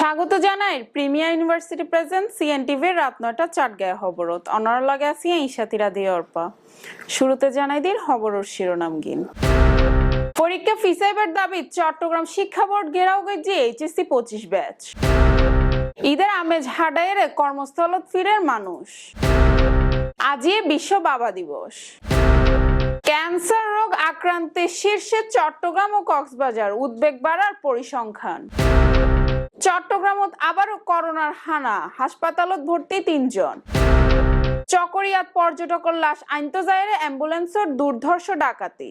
স্বাগত জানাই premier university present সিএনটিভির রাত নয়টা চাটগায় হবরত অনার লগে আছি ইশাতিরা দিয়ে অর্পা। শুরুতে জানাই দিন হবরর শিরোনাম গিন। পরীক্ষা ফিসাইবার দাবি চট্টগ্রাম শিক্ষা বোর্ড ঘেরাও গেছে এইচএসসি পঁচিশ ব্যাচ। ঈদের আমেজ হাডায়ের কর্মস্থলত ফিরের মানুষ। আজই বিশ্ব বাবা দিবস। ক্যান্সার রোগ আক্রান্তের শীর্ষে চট্টগ্রাম ও কক্সবাজার উদ্বেগ বাড়ার পরিসংখ্যান। চট্টগ্রামত আবারও করোনার হানা, হাসপাতালত ভর্তি তিনজন। চকরিয়াত পর্যটকর লাশ আইন্তজায়ের অ্যাম্বুলেন্সের দুর্ধর্ষ ডাকাতি।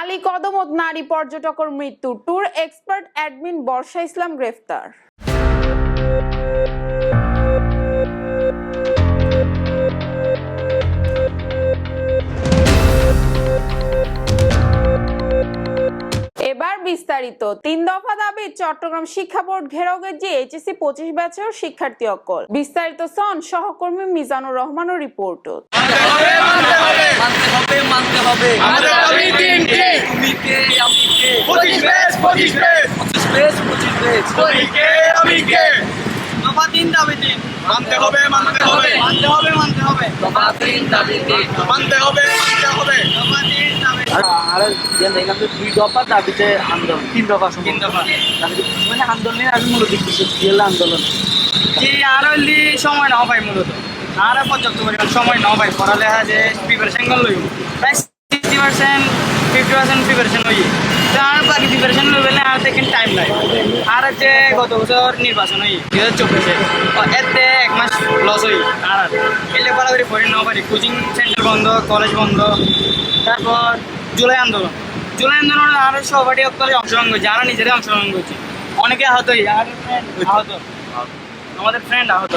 আলী কদমত নারী পর্যটকর মৃত্যু tour expert admin Barsha Islam গ্রেফতার। বিস্তারিত। তিন দফা দাবি চট্টগ্রাম শিক্ষা বোর্ড ঘেরাও গেছে এইচএসসি পঁচিশ ব্যাচের শিক্ষার্থী অকল। বিস্তারিত সন সহকর্মী মিজানুর রহমানের রিপোর্ট। তিন দাবি তিন। মানতে হবে মানতে হবে। মানতে হবে মানতে হবে। দফা তিন দাবি তিন। মানতে হবে মানতে হবে। আর দেখলাম যে দুই দফা দাবিতে আন্দোলন। তিন দফা। তিন দফা। মানে আন্দোলনের আমি মূলত আন্দোলন। জি আর হইলি সময় নাও পাই মূলত। আর পর্যাপ্ত পরিমাণ সময় নাও পাই পড়ালেখা যে প্রিপারেশন গল লইব প্রায় sixty percent fifty percent preparation তো আর বাকি প্রিপারেশন লই বলে আর দেখেন টাইম লাগে আর হচ্ছে গত বছর নির্বাচন হই দুই হাজার চব্বিশে। এতে এক মাস লস হই আর এলে বরাবরই পড়ি নাও পারি কোচিং সেন্টার বন্ধ কলেজ বন্ধ। তারপর জুলাই আন্দোলন। জুলাই আন্দোলনে আর সহপাঠী অকলে অংশগ্রহণ করছে আর নিজেরাই অংশগ্রহণ করছে। অনেকে আহত আহত। আমাদের ফ্রেন্ড আহত।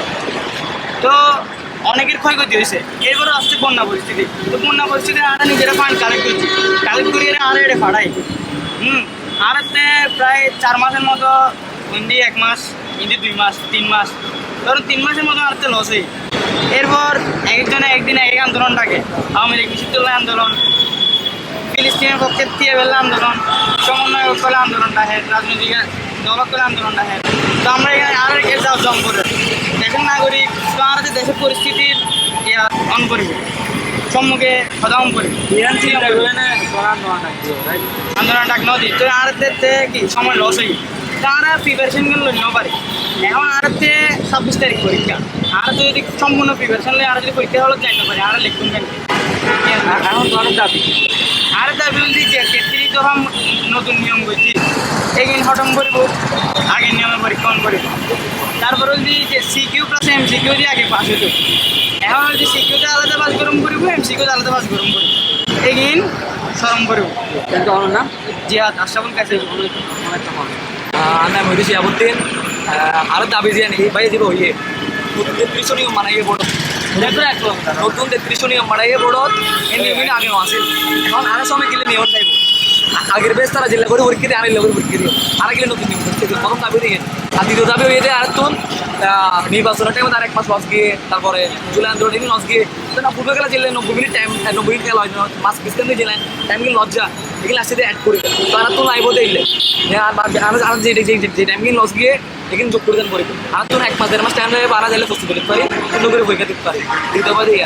তো অনেকের ক্ষয়ক্ষতি হয়েছে। এরপরে আসছে বন্যা পরিস্থিতি। তো বন্যা পরিস্থিতি আমরা নিজেরা ফান্ড কালেক্ট করছি। কালেক্ট করিয়ে আর এটা ফাড়াই হুম, আর প্রায় চার মাসের মতো, হিন্দি এক মাস, হিন্দি দুই মাস, তিন মাস, ধরুন তিন মাসের মতো আর লস হই এরপর একজনে একদিন এক এক আন্দোলন ডাকে আওয়ামী লীগ নিষিদ্ধ আন্দোলন ফিলিস্তিনের পক্ষে টিএবেল আন্দোলন সমন্বয় করে আন্দোলন ডাকে রাজনৈতিক দল করে আন্দোলন ডাকে তো আমরা এখানে আর এর যাও জম করে দেশের নাগরিক তো যে দেশের পরিস্থিতির ইয়া অন করিব সম্মুখে হদাম করি আন্দোলন ডাক নদী। তো আর কি সময় লস হই তারা প্রিপারেশনগুলো নিতে পারে। এখন আর হচ্ছে ছাব্বিশ তারিখ পরীক্ষা। আর তো যদি সম্পূর্ণ প্রিপারেশন নিয়ে আর যদি পরীক্ষা হলো জানতে পারে। আর লিখুন কেন এখন ধরেন দাবি আর বিরুদ্ধে যে তেত্রিশ দফা নতুন নিয়ম করছি এগিন হটম করিব আগে নিয়মে পরীক্ষণ করিব। তারপরে যদি যে সিকিউ প্লাস এম সিকিউ দিয়ে আগে পাস হতো এখন যদি সিকিউতে আলাদা পাস গরম করিব এম সিকিউতে আলাদা পাস গরম করিব। এগিন সরম করিব। কিন্তু আমার নাম জিহাদ আশরাফুল কাছে অনেক তখন আমি মহিদি শিয়াবুদ্দিন আরও দাবি দিয়ে বাইরে দিব ইয়ে। নতুন তেত্রিশ নিয়ম মানাইয়ে বড় নতুন তেত্রিশ নিয়ম মানাইয়ে বড় এই নিয়মিত আগে আছে এখন আরও সময় গেলে নিয়ম চাইব আগের বেশ তারা জেলা করে পরীক্ষা দিয়ে আরেক লেগে পরীক্ষা দিও আর গেলে নতুন নিয়ম প্রথম দাবি দিয়ে আর দ্বিতীয় দাবি হয়ে যায় আর তুন নির্বাচনের টাইমে আরেক মাস লস গিয়ে তারপরে জুলাই আন্দোলন এদিন লস গিয়ে না পূর্বে গেলে জেলে নব্বই মিনিট টাইম নব্বই মিনিট খেলা হয় মাস পিছনে দিয়ে জেলেন টাইম কিন্তু লজ্জা এগুলো আসতে অ্যাড করি তো আর তো লাইভ দিলে আর আর আর যে টাইম কিন্তু লস গিয়ে যোগ করে দেন পরীক্ষা আর তো এক মাস, দেড় মাস টাইম লাগে, বারা যাইলে প্রস্তুত করতে পারি সুন্দর করে পরীক্ষা দিতে পারি। দ্বিতীয় দফা দিয়ে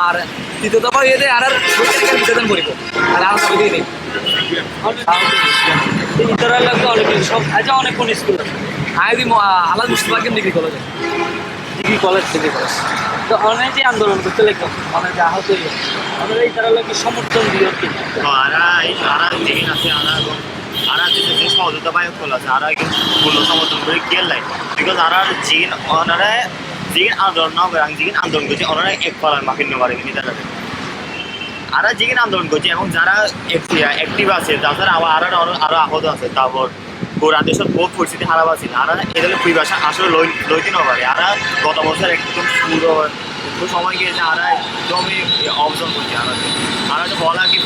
আর তৃতীয় দফা ইয়ে দেয় আর আর দেন পরীক্ষা আর আর সবই দিয়ে লাগবে অনেক সব আচ্ছা অনেক কোন স্কুল আইদি আলাদ মুস্তফাকে ডিগ্রি কলেজে ডিগ্রি কলেজ থেকে কলেজ তো অনেক আন্দোলন করতে লাগতো অনেক আহত আমাদের এই তারা লোক সমর্থন দিল কি। আরা এই যেদিন আছে সহযোগিতা আছে আরা কিন্তু পূর্ণ সমর্থন করে কেয়ার লাই বিকজ আরা জিন, ওনারা জিন আন্দোলন না করে আমি জিন আন্দোলন করছি, ওনারা এক কলার মাফিন নেওয়ার কিন্তু তারা। আরা জিন আন্দোলন করছে এবং যারা অ্যাক্টিভ আছে যাদের আবার আরও আরও আহত আছে। তারপর পুরা দেশের বহু পরিস্থিতি খারাপ আছে। আর এদের পরিবেশন আসলে লই লইতে না পারে। আর গত বছর একদম পুরো একটু সময় গিয়েছে আর একদমই অবসর করছে আর আর একটা বলা কি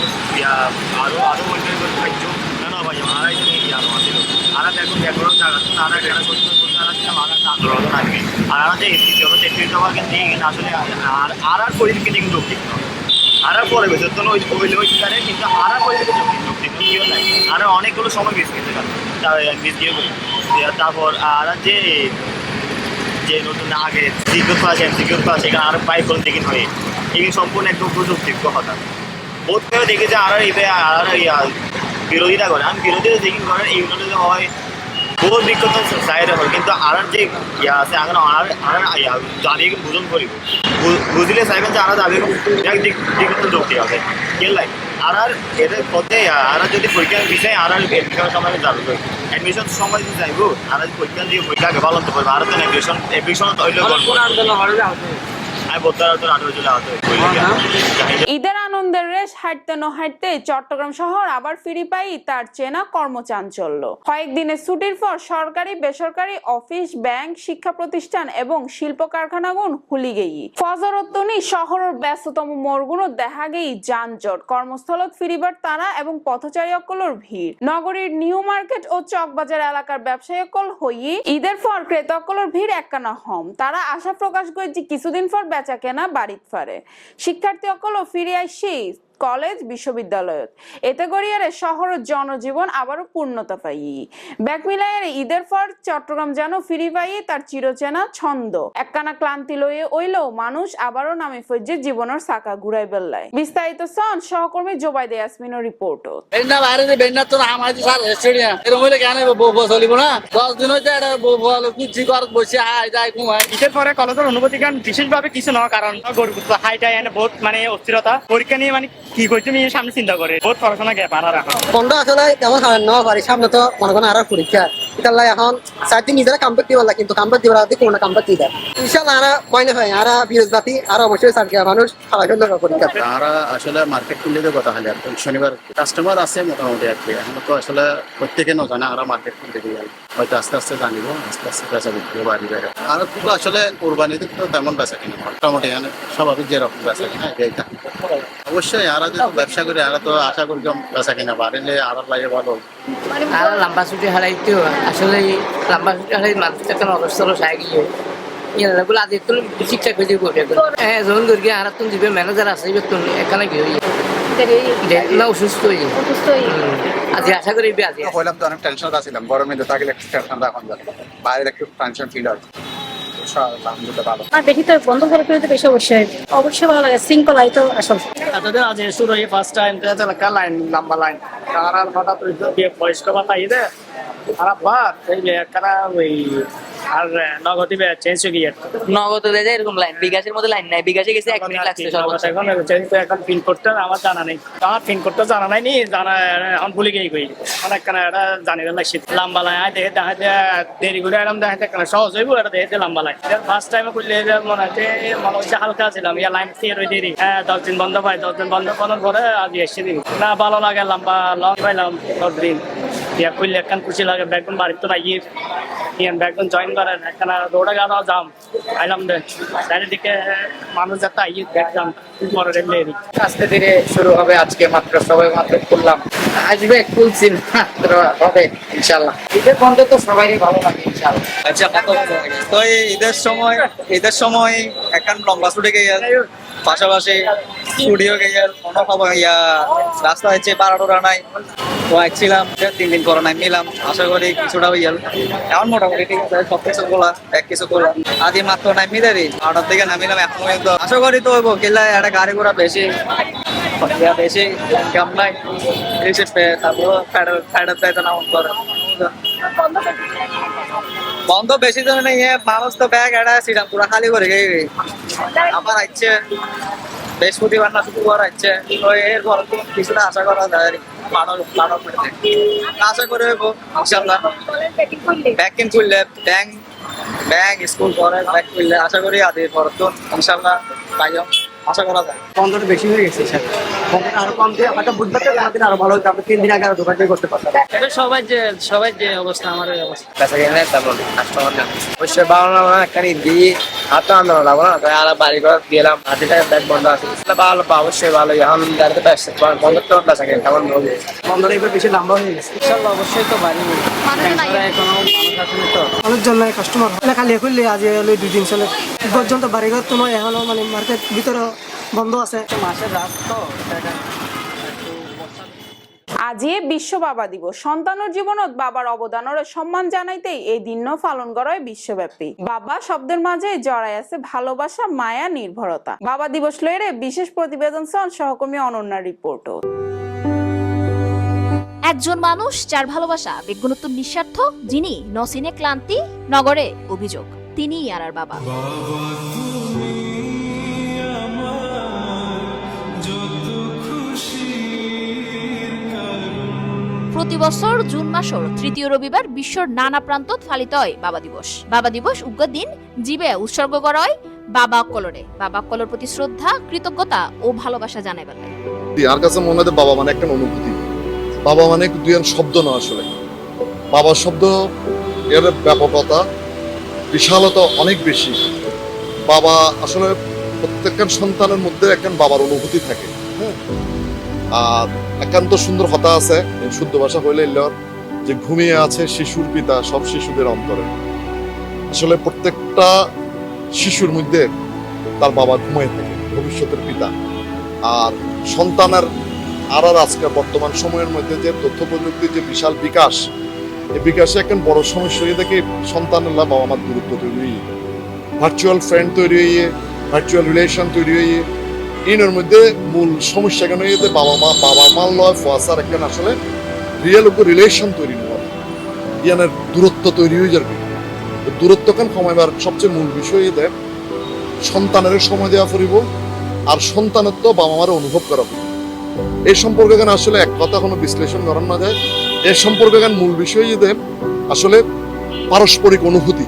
আরও আরও মনে করে আর এই আমাদের আসলে আর অনেকগুলো সময় মিস তার মিস গিয়ে তারপর আর যে যে নতুন আগে সিকিউর করা আছে সিকিউর করা এখানে আর পাই কোন দিকে হয়ে এখানে সম্পূর্ণ একদম প্রযুক্তিজ্ঞ কথা কেউ দেখে যে আর এই আর ইয়া বিরোধিতা করে। আমি বিরোধিতা দেখি করে এইগুলো যদি হয়, বহুত বিক্ষত চাহিদা হয়, কিন্তু আর যে ইয়া আছে এখন আর আর ইয়া, দাবি বুঝন করিব। বুঝলে চাইবেন যে আর দাবি এক দিক দিক যুক্তি হবে। কেলাই আর আর এদের পথে আর যদি পরীক্ষা বিষয় আর আর এডমিশনের সময় যাবে এডমিশন সময় যদি যাইব আর পরীক্ষা দিয়ে পরীক্ষা ভালো করবে আর তো এডমিশন এডমিশন হইলে কোন হলে চলে আসতে ঈদের আনন্দের রেশ হাঁটতে ন হাঁটতে চট্টগ্রাম শহর আবার ফিরি পাই তার চেনা কর্মচাঞ্চল্য। কয়েকদিনের ছুটির পর সরকারি বেসরকারি অফিস ব্যাংক শিক্ষা প্রতিষ্ঠান এবং শিল্প কারখানাগুন খুলি গেই ফজরত্তনি শহরের ব্যস্ততম মোড়গুলো দেখা গেই যানজট। কর্মস্থলত ফিরিবার তারা এবং পথচারী অকলর ভিড়। নগরীর নিউ মার্কেট ও চকবাজার এলাকার ব্যবসায়ী অকল হইয়ে ঈদের পর ক্রেতা অকলর ভিড় একখানা হম। তারা আশা প্রকাশ করে যে কিছুদিন পর বেচা কেনা বাড়িত ফারে শিক্ষার্থী অকল ফিরে আসি কলেজ বিশ্ববিদ্যালয়ত এতে করিয়ারে শহরের জনজীবন আবারও পূর্ণতা পাই ব্যাক মিলাইয়ারে ঈদের পর চট্টগ্রাম যেন ফিরি পাই তার চিরচেনা ছন্দ। একখানা ক্লান্তি লইয়ে ওইলেও মানুষ আবারও নামে ফজ্জে জীবনের চাকা ঘুরাই বেল্লায়। বিস্তারিত সন সহকর্মী জোবাইদে ইয়াসমিনের রিপোর্টও। বেন্না বাইরে যে বেন্না তো স্যার স্টেডিয়াম এরকম হইলে কেন বউ বউ চলিব না? দশ দিন এটা বউ বল কুচি কর বসে হাই যাই ঘুমাই ঈদের পরে কলেজের অনুভূতি গান বিশেষভাবে কিছু নয় কারণ হাইটাই এনে বহুত মানে অস্থিরতা। পরীক্ষা নিয়ে মানে কি করছে নিয়ে সামনে চিন্তা করে। বহুত পড়াশোনা গ্যাপ আর এখন বন্ধ আসলে তেমন পারি। সামনে তো মনে করেন আর পরীক্ষা। ইতাল্লা এখন চার নিজেরা কাম করতে পারলা কিন্তু কাম করতে পারা কোনো কাম করতে দেয়। ইনশাল্লাহ আরা মনে হয় আরা বিরোধ জাতি আর অবশ্যই সার্কিয়া মানুষ খাওয়া পরীক্ষা তারা আসলে মার্কেট খুললে তো কথা হলে শনিবার কাস্টমার আছে মোটামুটি আর কি এখন তো আসলে প্রত্যেকে না জানে আমরা মার্কেট খুলতে দিয়ে হয়তো আস্তে আস্তে জানিব আস্তে আস্তে বেচা বিক্রি বাড়ি বেড়ে। আর তো আসলে কোরবানিতে তো তেমন বেচা কিনা মোটামুটি মানে স্বাভাবিক যেরকম বেচা কিনা থাকে অবশ্যই আরা যদি ব্যবসা করি আরা তো আশা করি বেচা কিনা বাড়িলে আর লাগে ভালো। আর লম্বা ছুটি হারাইতে আসলে লম্বা ছুটি হারাই মানুষ অবস্থা হলো গিয়ে ইয়াগুলো আজ একটু ঠিকঠাক হয়ে যাবে হ্যাঁ যখন দুর্গে আর তুমি দিবে ম্যানেজার আছে বেতন এখানে গিয়ে না অসুস্থ হয়ে আজ আশা করি আজ হইলাম তো অনেক টেনশন আছিলাম গরমে তো থাকলে একটু টেনশন এখন বাইরে একটু টেনশন ফিল হয়। আলহামদুলিল্লাহ ভালো। আর বেশি তো বন্ধ করে ফেলতে বেশি অবশ্যই। অবশ্যই ভালো লাগে শৃঙ্খলাই তো আসল। তাদের আজ শুরু হয়ে ফার্স্ট টাইম লাইন লম্বা লাইন আর হঠাৎ বয়স্ক খারাপ ভাত এই যে ওই আর নগদ চেঞ্জ হয়ে গিয়ে নগদ দেয় এরকম লাইন বিকাশের মধ্যে লাইন নাই বিকাশে গেছে এক মিনিট লাগছে সর্বোচ্চ। এখন চেঞ্জ এখন পিন করতে আমার জানা নেই। আমার পিন করতে জানা নাই নি জানা এখন ভুলে গিয়ে গই অনেক কেন এটা জানি না শীত লম্বা লাইন আয় দেখে দেখা দেরি করে এরকম দেখা কেন? সহজ হইব এটা দেখে লম্বা লাইন ফার্স্ট টাইমে করলে মনে হচ্ছে মনে হচ্ছে হালকা ছিলাম ইয়া লাইন থেকে রয়ে দেরি। হ্যাঁ দশ দিন বন্ধ পাই দশ দিন বন্ধ করার পরে আজ এসে দিন না ভালো লাগে লম্বা লং পাইলাম দশ দিন। ইয়া করলে একখান খুশি লাগে ব্যাগন বাড়িতে না ইয়ে ইয়ান ব্যাগন জয়েন করেন একখানা দৌড়া গাড়া যাম। আইলাম দে। চারিদিকে মানুষ যাতে আইয়ে দেখলাম বড় রেলে আস্তে ধীরে শুরু হবে আজকে মাত্র সবাই মাত্র খুললাম। আসবে খুলছি মাত্র হবে ইনশাল্লাহ। ঈদের বন্ধ তো সবাই ভালো লাগে ইনশাল্লাহ। আচ্ছা তো এই ঈদের সময় ঈদের সময় এখন লম্বা ছুটে গিয়ে পাশাপাশি স্টুডিও গিয়ে কোনো খবর ইয়া, রাস্তা হচ্ছে বারোটা নাই। তো আসছিলাম তিন দিন করোনায় নিলাম। আশা করি কিছুটা হইয়াল। এখন মোটামুটি ঠিক আছে সব কিছু করলাম এক কিছু করলাম আদি মাত্র নামি দেরি, বারোটার দিকে নামিলাম এখন পর্যন্ত। আশা করি তো হইব কিল্লা একটা গাড়ি ঘোড়া বেশি বেশি, ইনকাম নাই। পে- তারপর ফেডার ফেডার চাইতে না করে বন্ধ বেশি জন নেই মানুষ তো ব্যাগ এটা সিটাম পুরা খালি করে গেই আবার আসছে বৃহস্পতিবার না শুক্রবার হচ্ছে তো এরপর পর কিছুটা আশা করা যায়। মানব আশা করে ইনশাল্লাহ ব্যাকিং খুললে ব্যাংক ব্যাংক স্কুল করে ব্যাক খুললে আশা করি আদি পর তো ইনশাল্লাহ পাইও আশা করা যায়। পনেরোটা বেশি হয়ে গেছে স্যার আরও কম দিয়ে হয়তো বুধবার থেকে আমাদের আরও ভালো হতো আমরা তিন দিন আগে আরও দোকান করতে পারতাম। এটা সবাই যে সবাই যে অবস্থা আমার অবস্থা। বেচা কিনে তারপর কাস্টমার অবশ্যই ভালো না না এখানে দিয়ে হাতে আন্দোলন লাগবো না তাই আর বাড়ি ঘর গেলাম ব্যাগ বন্ধ আছে ভালো অবশ্যই ভালো এখন গাড়িতে বন্ধ তো কিনে কেমন এবার বেশি লম্বা হয়ে গেছে। ইনশাল্লাহ অবশ্যই তো বাড়ি এখনও কাস্টমার খালি খুললে আজ হলো দুই দিন চলে পর্যন্ত বাড়িঘর তো নয় এখনও মানে মার্কেট ভিতরে বন্ধ আছে মাসে রাত তো আজি বিশ্ব বাবা দিবস। সন্তানের জীবনত বাবার অবদানের সম্মান জানাইতেই এই দিন পালন করা হয় বিশ্বব্যাপী। বাবা শব্দের মাঝে জড়াই আছে ভালোবাসা মায়া নির্ভরতা। বাবা দিবস লইরে বিশেষ প্রতিবেদন সন সহকর্মী অনন্যা রিপোর্টও। একজন মানুষ যার ভালোবাসা বিজ্ঞানোত্ত নিঃস্বার্থ যিনি নসিনে ক্লান্তি নগরে অভিযোগ তিনিই আর বাবা। প্রতি বছর জুন মাসের তৃতীয় রবিবার বিশ্বর নানা প্রান্তত পালিত হয় বাবা দিবস। বাবা দিবস উগ্র দিন, জীবে উৎসর্গ করা হয় বাবা কলরে বাবা কলর প্রতি শ্রদ্ধা, কৃতজ্ঞতা ও ভালোবাসা জানাই বেলায় আর কাছে মনে হয় বাবা মানে একটা অনুভূতি। বাবা মানে দুই শব্দ না আসলে। বাবা শব্দ, এর ব্যাপকতা, বিশালতা অনেক বেশি। বাবা আসলে প্রত্যেকখান সন্তানের মধ্যে একখান বাবার অনুভূতি থাকে। হ্যাঁ? আর একান্ত সুন্দর হতা আছে শুদ্ধ ভাষা হইলে যে ঘুমিয়ে আছে শিশুর পিতা, সব শিশুদের অন্তরে। আসলে প্রত্যেকটা শিশুর মধ্যে তার বাবা ঘুমিয়ে থাকে, ভবিষ্যতের পিতা। আর সন্তানের আর আর আজকে বর্তমান সময়ের মধ্যে যে তথ্য প্রযুক্তির যে বিশাল বিকাশ, এই বিকাশে একজন বড় সমস্যা হয়ে দেখে সন্তানের বাবা আমার দূরত্ব তৈরি হয়ে ভার্চুয়াল ফ্রেন্ড তৈরি হয়ে ভার্চুয়াল রিলেশন তৈরি হয়ে ইনের মধ্যে মূল সমস্যা কেন হয়ে বাবা মা বাবা মা লয় ফোয়াশার একখান আসলে রিয়েল উপর রিলেশন তৈরি নেওয়া। ইয়ানের দূরত্ব তৈরি হয়ে যাবে। তো দূরত্ব কেন কমাইবার সবচেয়ে মূল বিষয় এতে সন্তানের সময় দেওয়া পড়িব আর সন্তানত্ব বাবা মার অনুভব করা এই সম্পর্কে কেন আসলে এক কথা কোনো বিশ্লেষণ করার না যায়। এর সম্পর্কে কেন মূল বিষয় যে, আসলে পারস্পরিক অনুভূতি।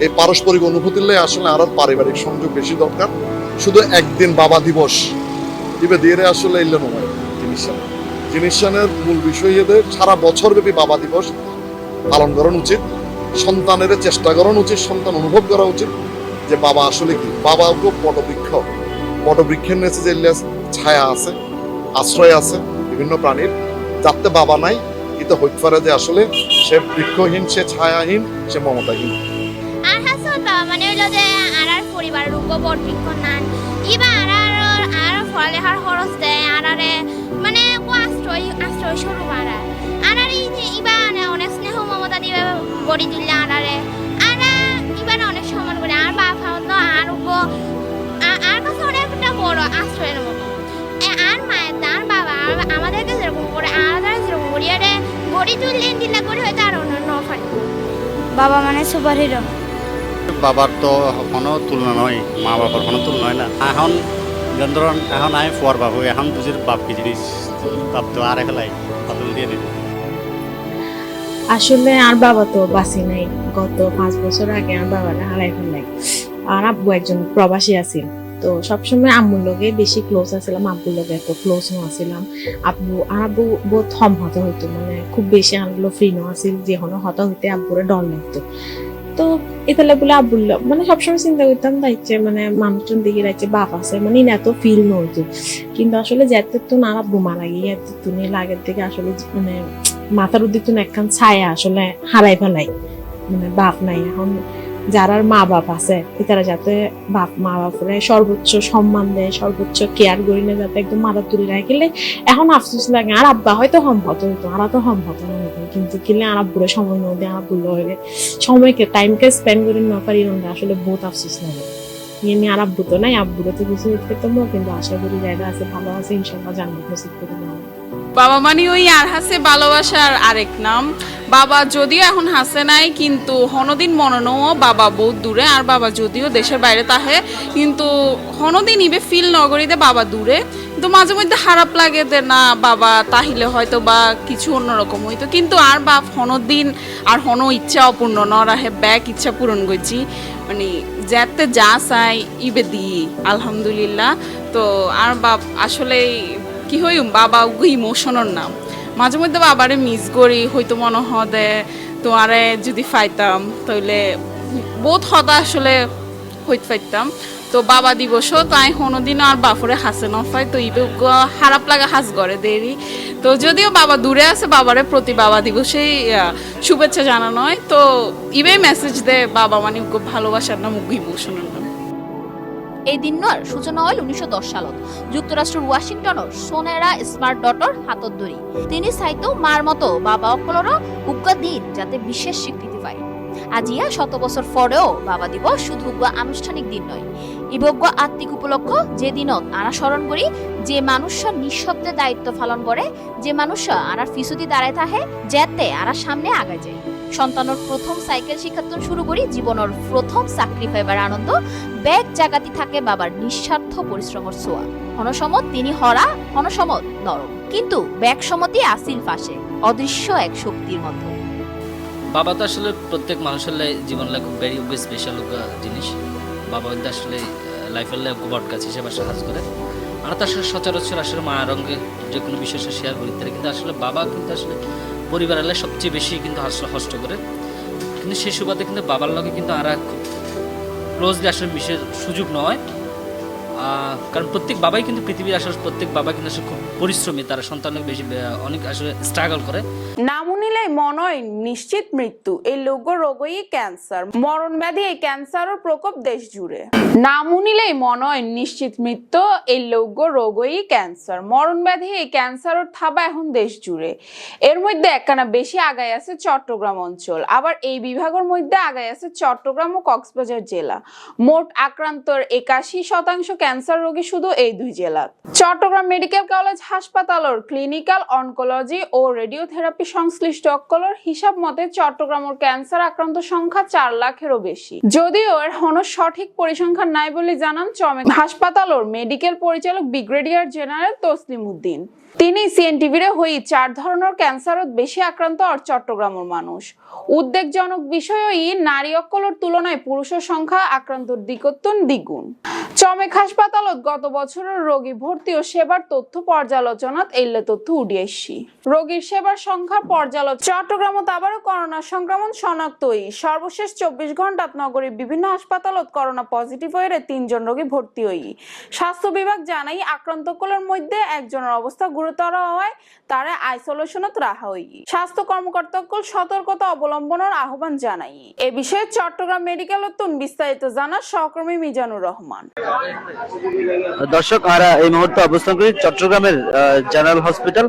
এই পারস্পরিক অনুভূতির আসলে আর পারিবারিক সংযোগ বেশি দরকার। শুধু একদিন বাবা দিবস। দিবে দিয়ে আসলে এলে নয় জিনিসটা জিনিসটানের মূল বিষয় এদের সারা বছর ব্যাপী বাবা দিবস পালন করানো উচিত, সন্তানের চেষ্টা করানো উচিত, সন্তান অনুভব করা উচিত যে বাবা আসলে কি। বাবা তো পটবৃক্ষ। বটবৃক্ষের নিচে যে ছায়া আছে, আশ্রয় আছে, বিভিন্ন প্রাণীর। যাতে বাবা নাই, এটা হইতে পারে যে আসলে সে বৃক্ষহীন, সে ছায়াহীন, সে মমতাহীন। আর হাসল বাবা মানে হলো যে পরিবারের উপর বড় বৃক্ষ নান ইবা আর আর পড়ালেখার খরচ দেয় আর আরে মানে আশ্রয় আশ্রয় স্বরূপ আর আর আর ইবা অনেক স্নেহ মমতা দিবে গড়ি তুললে আর আরে আর ইবা না অনেক সম্মান করে আর বাবা তো আর উপ আর কাছে অনেকটা বড় আশ্রয়ের মতো আর মায়ের আর বাবা আমাদেরকে যেরকম করে আর যেরকম করি আরে গড়ি তুললেন দিলে করে হয়তো আর অন্য বাবা মানে সুপার হিরো বাবার তো কোনো তুলনা নয়, মা বাবার কোনো তুলনা হয় না। এখন ধরুন এখন আমি ফুয়ার বাবু, এখন বুঝির বাপ কি জিনিস, বাপ তো আর পাতল দিয়ে আসলে আর বাবা তো বাঁচি নাই। গত পাঁচ বছর আগে আর বাবাটা হারাই ফেলাই। আর আব্বু একজন প্রবাসী আছিল তো সবসময় আম্মুর লগে বেশি ক্লোজ আছিলাম, আব্বুর লগে এত ক্লোজ আছিলাম। আব্বু, আর আব্বু বহুত হম হতে হইতো। মানে খুব বেশি আনগুলো ফ্রি ন আছিল যেখানে হত হইতে আব্বুরে ডর লাগতো। তো এতালে বলে আব্বুর মানে সবসময় চিন্তা করতাম দাইছে মানে মানুষজন দেখে রাখছে, বাপ আছে। মানে না এত ফিল নইতো কিন্তু আসলে যেতে তো না, আব্বু মারা গিয়ে এত তুমি লাগের থেকে আসলে মানে মাথার উদ্দিত একখান ছায়া আসলে হারাই ফেলাই মানে বাপ নাই। এখন যারার মা বাপ আছে তারা যাতে বাপ, মা বাপরে সর্বোচ্চ সম্মান দেয়, সর্বোচ্চ কেয়ার করি না যাতে একদম মাথা তুলে রাখিলে এখন আফসোস লাগে, আর আব্বা হয়তো হম হতো আর তো হতো না কিন্তু কিলে আর আব্বুরে সময় নদী আর আব্বুর হইলে সময়কে টাইমকে স্পেন্ড করে না পারি না আসলে বহুত আফসোস লাগে। এমনি আর আব্বু তো নাই, আব্বুরে তো কিছু হইতে পারতাম কিন্তু আশা করি জায়গা আছে, ভালো আছে, ইনশাল্লাহ জান্নাত নসিব করে বাবা মানে ওই আর হাসে ভালোবাসার আরেক নাম। বাবা যদিও এখন হাসে নাই, কিন্তু হনদিন মননও বাবা বহুত দূরে, আর বাবা যদিও দেশের বাইরে তাহে, কিন্তু হনদিন ইবে ফিল নগরীতে বাবা দূরে। তো মাঝে মধ্যে খারাপ লাগে যে না, বাবা তাহিলে হয়তো বা কিছু অন্যরকম হইতো। কিন্তু আর বাপ হনদিন আর হন ইচ্ছা অপূর্ণ ন রাহে ব্যাগ ইচ্ছা পূরণ করছি মানে যাতে যা চাই ইবে দিই, আলহামদুলিল্লাহ। তো আর বাপ আসলে কি হইম, বাবা ইমোশনের নাম। মাঝে মধ্যে বাবারে মিস করি, হয়তো মনে হদে তোমারে যদি ফাইতাম তাহলে বহুত হতা আসলে হইত ফাইতাম তো বাবা দিবসও তাই কোনোদিন আর বাফরে হাসে নফাই তো ইবে খারাপ লাগা হাস করে দেরি। তো যদিও বাবা দূরে আছে, বাবারে প্রতি বাবা দিবসেই শুভেচ্ছা জানানো হয়। তো ইবে মেসেজ দে বাবা মানে ভালোবাসার নাম নাম। এই দিনৰ সূচনা হল উনিশশো দশ সালত। যুক্তরাষ্ট্রের ওয়াশিংটনের সোনেরা স্মার্ট ডটর হাতত ধরি। তিনি চাইতো মার মতো বাবা অকলরও উগ্র দিন যাতে বিশেষ স্বীকৃতি পায়। আজিয়া শত বছর পরেও বাবা দিবস শুধু আনুষ্ঠানিক দিন নয়। ইবজ্ঞ আত্মিক উপলক্ষ যে দিনত আনা স্মরণ করি, যে মানুষ নিঃশব্দে দায়িত্ব পালন করে, যে মানুষ আনার ফিসুদি দাঁড়ায় থাকে, যেতে আরা সামনে আগে যায়। সন্তানের প্রথম সাইকেল শিক্ষার্থন শুরু করি, জীবনের প্রথম চাকরি পাইবার আনন্দ ব্যাগ জাগাতি থাকে বাবার নিঃস্বার্থ পরিশ্রমের ছোঁয়া। হনসমত তিনি হরা হনসমত নরম। কিন্তু ব্যাগ সমতি আসিল পাশে, অদৃশ্য এক শক্তির মতো। বাবা তো আসলে প্রত্যেক মানুষের জীবন লাগে ভেরি স্পেশাল জিনিস। বাবা কিন্তু আসলে লাইফের লাগে বট গাছ হিসেবে সাহায্য করে। আর তো আসলে সচরাচর আসলে মা রঙে যে কোনো বিষয় শেয়ার করি, তারা কিন্তু আসলে বাবা কিন্তু আসলে পরিবারের লাগে সবচেয়ে বেশি কিন্তু হস্ত করে। কিন্তু সেই সুবাদে কিন্তু বাবার লগে কিন্তু আর এক ক্লোজলি আসলে মিশের সুযোগ নয়। কারণ প্রত্যেক বাবাই কিন্তু পৃথিবীর আসলে প্রত্যেক বাবা কিন্তু আসলে খুব পরিশ্রমী, তারা সন্তানকে বেশি অনেক আসলে স্ট্রাগল করে। নামুনিলে মনয়, নিশ্চিত মৃত্যু। এই লোগ রোগই ক্যান্সার মরণ ব্যাধি এই ক্যান্সারের প্রকোপ দেশ জুড়ে। নামুনিলেই মনয়, নিশ্চিত মৃত্যু, এই লোগ রোগই ক্যান্সার মরণ ব্যাধি এই ক্যান্সারের থাবা এখন দেশ জুড়ে। এর মধ্যে একখানা বেশি আগায় আছে চট্টগ্রাম অঞ্চল। আবার এই বিভাগের মধ্যে আগায় আছে চট্টগ্রাম ও কক্সবাজার জেলা। মোট আক্রান্তর একাশি শতাংশ ক্যান্সার রোগী শুধু এই দুই জেলা চট্টগ্রাম মেডিকেল কলেজ হাসপাতালের ক্লিনিক্যাল অনকোলজি ও রেডিওথেরাপি সংশ্লিষ্ট অক্কলর হিসাব মতে চট্টগ্রামের ক্যান্সার আক্রান্ত সংখ্যা চার লাখেরও বেশি। যদিও এর হন সঠিক পরিসংখ্যান নাই বলে জানান চমে হাসপাতালের মেডিকেল পরিচালক ব্রিগেডিয়ার জেনারেল তসলিম তিনি সিএনটিভিরে হই চার ধরনের ক্যান্সারত বেশি আক্রান্ত আর চট্টগ্রামের মানুষ। উদ্বেগজনক বিষয়ই নারী অক্কলর তুলনায় পুরুষের সংখ্যা আক্রান্তর দিকত্তন দ্বিগুণ। চমেক হাসপাতালত গত বছরের রোগী ভর্তি ও সেবার তথ্য পর্যালোচনাত এলে তথ্য উডিয়েছি রোগীর সেবার সংখ্যা পর্যালোচনা চট্টগ্রামত আবারও করোনা সংক্রমণ শনাক্ত সর্বশেষ চব্বিশ ঘন্টাত নগরীর বিভিন্ন হাসপাতালত করোনা পজিটিভ হয়ে তিনজন রোগী ভর্তি হই। স্বাস্থ্য বিভাগ জানাই আক্রান্তকলের মধ্যে একজনের অবস্থা গুরুতর হওয়ায় তারা আইসোলেশনত রাখা হই। স্বাস্থ্য কর্মকর্তাকল সতর্কতা অবলম্বনের আহ্বান জানাই। এ বিষয়ে চট্টগ্রাম মেডিকেল তুন বিস্তারিত জানা সহকর্মী মিজানুর রহমান। দর্শক আমরা এই মুহূর্তে অবস্থান করি চট্টগ্রামের জেনারেল হসপিটাল।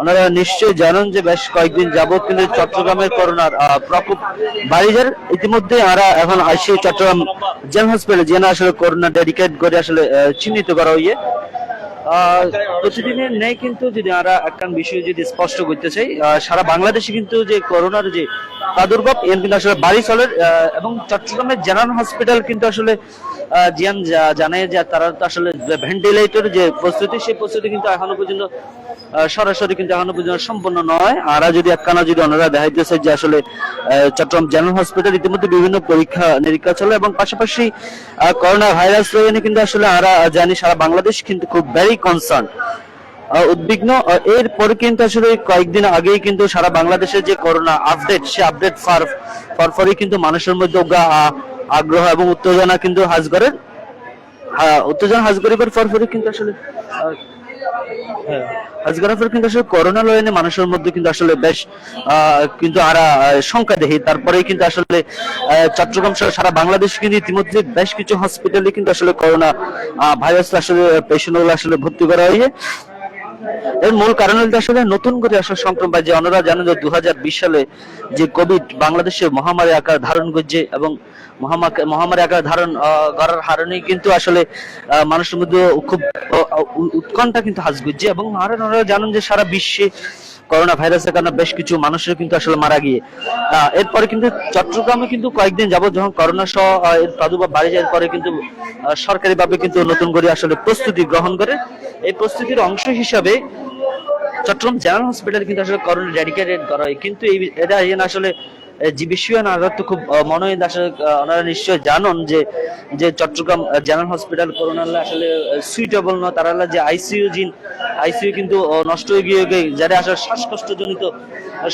ওনারা নিশ্চয়ই জানেন যে বেশ কয়েকদিন যাবত কিন্তু চট্টগ্রামের করোনার প্রকোপ বাড়ি যায়। ইতিমধ্যে আমরা এখন আসি চট্টগ্রাম জেনারেল হসপিটালে যেন আসলে করোনা ডেডিকেট করে আসলে চিহ্নিত করা হইয়ে প্রতিদিনের নেই কিন্তু যদি আমরা একখান বিষয় যদি স্পষ্ট করতে চাই সারা বাংলাদেশে কিন্তু যে করোনার যে প্রাদুর্ভাব, এর কিন্তু আসলে বাড়ি চলে এবং চট্টগ্রামের জেনারেল হসপিটাল কিন্তু আসলে জিয়ান জা- জানে যে তারা আসলে ভেন্টিলেটর যে প্রস্তুতি, সেই প্রস্তুতি কিন্তু এখনও পর্যন্ত সরাসরি কিন্তু এখনও পর্যন্ত সম্পন্ন নয়। আর যদি একখানা যদি ওনারা দেখাইতেছে যে আসলে চট্টগ্রাম জেনারেল হসপিটাল ইতিমধ্যে বিভিন্ন পরীক্ষা, নিরীক্ষা চলে এবং পাশাপাশি করোনা ভাইরাস নিয়ে কিন্তু আসলে আমরা জানি সারা বাংলাদেশ কিন্তু খুব ভেরি কনসার্ন উদ্বিগ্ন এরপরে কিন্তু আসলে কয়েকদিন আগেই কিন্তু সারা বাংলাদেশের যে করোনা আপডেট সে আপডেট ফার পরপরই কিন্তু মানুষের মধ্যে আগ্রহ এবং উত্তেজনা কিন্তু হাজ করে। উত্তেজনা হাজ করিবার পরপরই কিন্তু আসলে আহ, হ্যাঁ, পর কিন্তু আসলে করোনা লয়নে মানুষের মধ্যে কিন্তু আসলে বেশ কিন্তু আরা শঙ্কা দেখি তারপরেই কিন্তু আসলে চট্টগ্রাম সারা বাংলাদেশ কিন্তু ইতিমধ্যে বেশ কিছু হসপিটালে কিন্তু আসলে করোনা ভাইরাস আসলে পেশেন্ট আসলে ভর্তি করা হয়েছে। এর মূল কারণ হল আসলে নতুন করে আসলে সংক্রমণ বা যে অন্যরা জানেন যে দু হাজার বিশ সালে যে কোভিড বাংলাদেশে মহামারী আকার ধারণ করছে এবং মহামারী আকার ধারণ করার হারণে কিন্তু আসলে মানুষের মধ্যে খুব উৎকণ্ঠা কিন্তু হাজ করছে এবং আরও জানেন যে সারা বিশ্বে করোনা ভাইরাসের কারণে বেশ কিছু মানুষের কিন্তু আসলে মারা গিয়ে। এরপরে কিন্তু চট্টগ্রামে কিন্তু কয়েকদিন যাবত যখন করোনা সহ এর প্রাদুর্ভাব বাড়ে যাওয়ার পরে কিন্তু সরকারি ভাবে কিন্তু নতুন করে আসলে প্রস্তুতি গ্রহণ করে। এই প্রস্তুতির অংশ হিসাবে চট্টগ্রাম জেনারেল হসপিটাল কিন্তু আসলে করোনা ডেডিকেটেড করা হয়। কিন্তু এই এটা আসলে আহ, যে তো খুব মনে আসলে ওনারা নিশ্চয় জানেন যে যে চট্টগ্রাম জেনারেল হসপিটাল করোনা আসলে সুইটেবল না তারা যে আইসিইউ জিন আইসিইউ কিন্তু নষ্ট হয়ে গিয়ে যারা আসলে শ্বাসকষ্টজনিত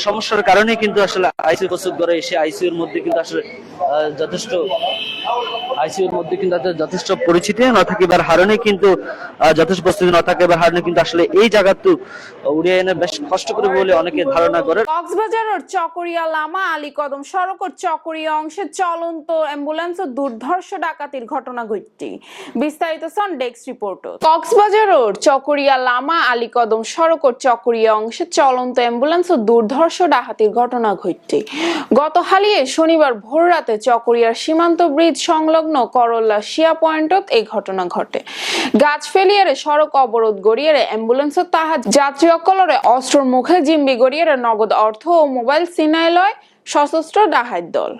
সমস্যার কারণে কিন্তু আসলে আইসিইউ প্রস্তুত করে সে আইসিইউর মধ্যে কিন্তু আসলে যথেষ্ট আইসিইউর মধ্যে কিন্তু যথেষ্ট পরিচিতি না থাকিবার হারণে কিন্তু যথেষ্ট প্রস্তুতি না থাকিবার হারণে কিন্তু আসলে এই জায়গাতো উড়িয়ে এনে বেশ কষ্ট করে বলে অনেকে ধারণা করে। কক্সবাজারের চকরিয়া লামা আলী কদম সড়ক ও চকরিয়া অংশে চলন্ত অ্যাম্বুলেন্স ও দুর্ধর্ষ ডাকাতির ঘটনা ঘটটি বিস্তারিত সন ডেস্ক রিপোর্ট। কক্সবাজারের চকরিয়া লামা আলী কদম সড়ক ও চকরিয়া অংশে চলন্ত অ্যাম্বুলেন্স ও দুর্ধর্ষ ডাকাতির ঘটনা ঘটটি গত হালিয়ে শনিবার ভোর রাতে চকরিয়ার সীমান্ত ব্রিজ সংলগ্ন করল্লা শিয়া পয়েন্টত এই ঘটনা ঘটে। গাছ ফেলিয়ারে, সড়ক অবরোধ গড়িয়ারে, অ্যাম্বুলেন্স তাহা যাত্রী অকলরে অস্ত্রর মুখে জিম্বি গড়িয়ারে নগদ অর্থ ও মোবাইল সিনাইলয় সশস্ত্র ডাহাত দল।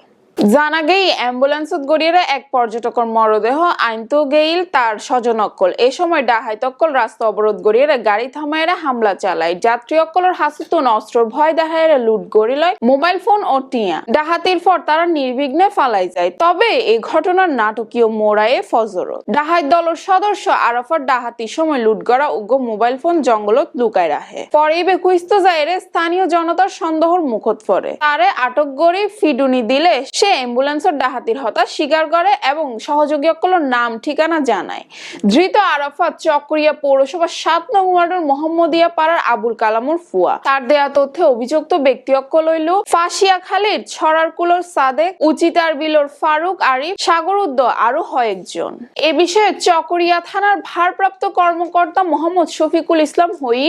জানা গেই অ্যাম্বুলেন্সত গড়িয়ে এক পর্যটকর মরদেহ আইনতু গেইল তার স্বজনকল এ সময় ডাহাইতকল রাস্তা অবরোধ গড়িয়ে গাড়ি থামাইরা হামলা চালায়। যাত্রী অকলর হাসিতুন অস্ত্রর ভয় দেখায় লুট গড়ি লয় মোবাইল ফোন ও টিয়া। ডাহাতির পর তারা নির্বিঘ্নে ফালাই যায়। তবে এই ঘটনার নাটকীয় মোড়ায়ে ফজর ডাহাই দলের সদস্য আরাফার ডাহাতির সময় লুট করা উগ্র মোবাইল ফোন জঙ্গলত লুকায় রাখে। পরে বেকুইস্ত যায় স্থানীয় জনতার সন্দেহর মুখত পড়ে। তারে আটক করে ফিডুনি দিলে সে অ্যাম্বুলেন্সের ডাহাতির হতা স্বীকার করে এবং সহযোগী নাম, ঠিকানা জানায়। ধৃত আরাফাত চকরিয়া পৌরসভা সাত নং ওয়ার্ডের মোহাম্মদিয়া পাড়ার আবুল কালামুর ফুয়া। তার দেয়া তথ্যে অভিযুক্ত ব্যক্তি অকল হইল ফাঁসিয়া খালির ছড়ার কুলোর সাদেক, উচিতার বিলোর ফারুক, আরিফ, সাগর উদ্দ আরও কয়েকজন। এ বিষয়ে চকরিয়া থানার ভারপ্রাপ্ত কর্মকর্তা মোহাম্মদ শফিকুল ইসলাম হই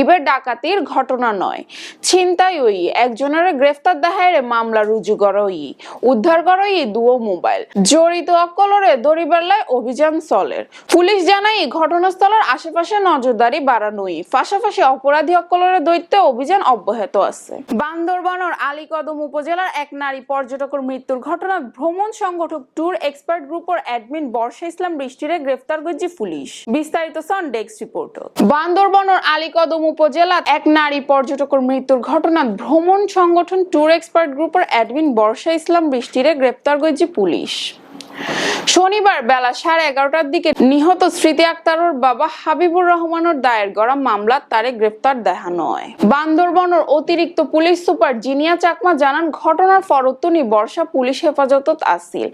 ইবের ডাকাতির ঘটনা নয়। ছিনতাই ওই একজনের গ্রেফতার দেখায় মামলা রুজু করই উদ্ধার করই দুও মোবাইল। জড়িত অকলরে দড়িবেলায় অভিযান চলের পুলিশ জানায় ঘটনাস্থলের আশেপাশে নজরদারি বাড়ানোই। পাশাপাশি অপরাধী অকলরে দৈত্যে অভিযান অব্যাহত আছে। বান্দরবানের আলীকদম উপজেলার এক নারী পর্যটকের মৃত্যুর ঘটনা ভ্রমণ সংগঠক ট্যুর এক্সপার্ট গ্রুপের অ্যাডমিন বর্ষা ইসলাম বৃষ্টিরে গ্রেফতার করেছে পুলিশ। বিস্তারিত সন ডেস্ক রিপোর্ট। বান্দরবানের আলীকদম উপজেলা এক নারী পর্যটকের মৃত্যুর ঘটনা ভ্রমণ সংগঠন ট্যুর এক্সপার্ট গ্রুপের অ্যাডমিন বর্ষা ইসলাম বৃষ্টিরে গ্রেপ্তার করেছে পুলিশ। শনিবার বেলা সাড়ে এগারোটার দিকে নিহত স্মৃতি আক্তারর বাবা হাবিবুর রহমানের দায়ের করা মামলা তারে গ্রেফতার দেখানো হয় বান্দরবনের অতিরিক্ত পুলিশ সুপার জিনিয়া চাকমা জানান, ঘটনার ফরতুনি বর্ষা পুলিশ হেফাজতত আসিল।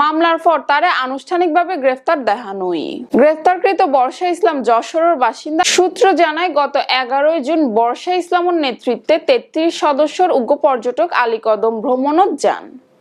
মামলার পর তারে আনুষ্ঠানিকভাবে গ্রেফতার দেখানোই গ্রেফতারকৃত বর্ষা ইসলাম যশোরের বাসিন্দা সূত্র জানায়, গত এগারোই জুন বর্ষা ইসলামের নেতৃত্বে তেত্রিশ সদস্যর উগ্র পর্যটক আলীকদম ভ্রমণত যান।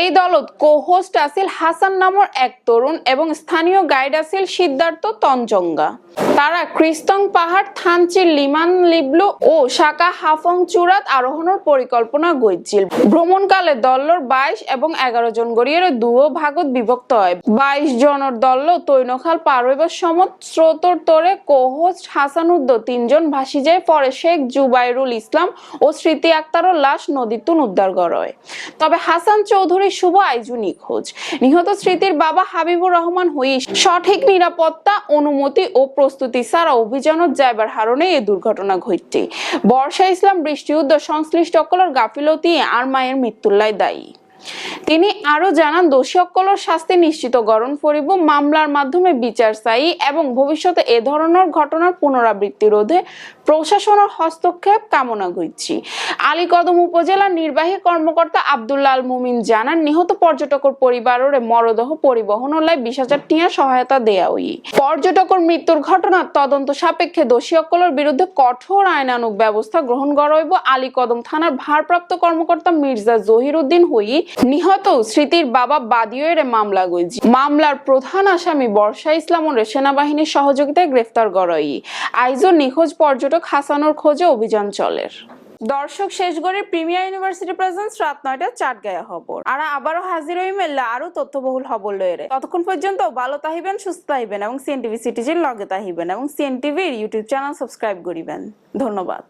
এই দলত কো-হোস্ট আছিল হাসান নামৰ এক তরুণ এবং স্থানীয় গাইড আছিল সিদ্ধার্থ তঞ্জঙ্গা। তারা ক্রিস্তং পাহাড় থানচির লিমান, লিবলু ও শাকা হাফং চূড়াত আরোহণের পরিকল্পনা গৈছিল ভ্রমণকালে দল্লর বাইশ এবং এগারো জন গড়িয়ে দুও ভাগত বিভক্ত হয়। বাইশ জনের দল্ল তৈনখাল পার হইবার সমত স্রোতর তোরে কোহোস্ট হাসান উদ্দ তিনজন ভাসি যায় পরে শেখ জুবাইরুল ইসলাম ও স্মৃতি আক্তারর লাশ নদীতুন উদ্ধার করা তবে হাসান চৌধুরী শুভ আইজু নিখোঁজ। নিহত স্মৃতির বাবা হাবিবুর রহমান হই সঠিক নিরাপত্তা, অনুমতি ও প্রস্তুতি ছাড়া অভিযানত যাইবার হারণে এই দুর্ঘটনা ঘটছে বর্ষা ইসলাম বৃষ্টি উদ্যোগ সংশ্লিষ্ট অকলর গাফিলতি আর মায়ের মৃত্যুল্লাই দায়ী। তিনি আরও জানান, দোষী অকলর শাস্তি নিশ্চিত গরণ করিব মামলার মাধ্যমে বিচার চাই এবং ভবিষ্যতে এ ধরনের ঘটনার পুনরাবৃত্তি রোধে প্রশাসনের হস্তক্ষেপ কামনা করছি। আলীকদম উপজেলার নির্বাহী কর্মকর্তা আব্দুল্লাহ আল মুমিন জানান, নিহত পর্যটকের পরিবারের মরদেহ পরিবহন লাই বিশ হাজার টিয়া সহায়তা দেয়া হই। পর্যটকের মৃত্যুর ঘটনার তদন্ত সাপেক্ষে দোষী অকলের বিরুদ্ধে কঠোর আইনানুগ ব্যবস্থা গ্রহণ করা হইব। আলীকদম থানার ভারপ্রাপ্ত কর্মকর্তা মির্জা জহির উদ্দিন হই, নিহত স্মৃতির বাবা বাদিয়ের মামলা গইজি মামলার প্রধান আসামি বর্ষা ইসলামরে সেনাবাহিনীর সহযোগিতায় গ্রেফতার করাই আইজো নিখোঁজ পর্যটক হাসানোর খোঁজে অভিযান চলের দর্শক শেষ করে প্রিমিয়ার ইউনিভার্সিটি প্রেজেন্স রাত নয়টা চার গায়ে খবর। আর আবারও হাজির হই মেললে আরও তথ্যবহুল খবর লয়ে ততক্ষণ পর্যন্ত ভালো তাহিবেন, সুস্থ তাহিবেন এবং সিএনটিভি সিটিজেন লগে তাহিবেন এবং সিএনটিভির ইউটিউব চ্যানেল সাবস্ক্রাইব করিবেন। ধন্যবাদ।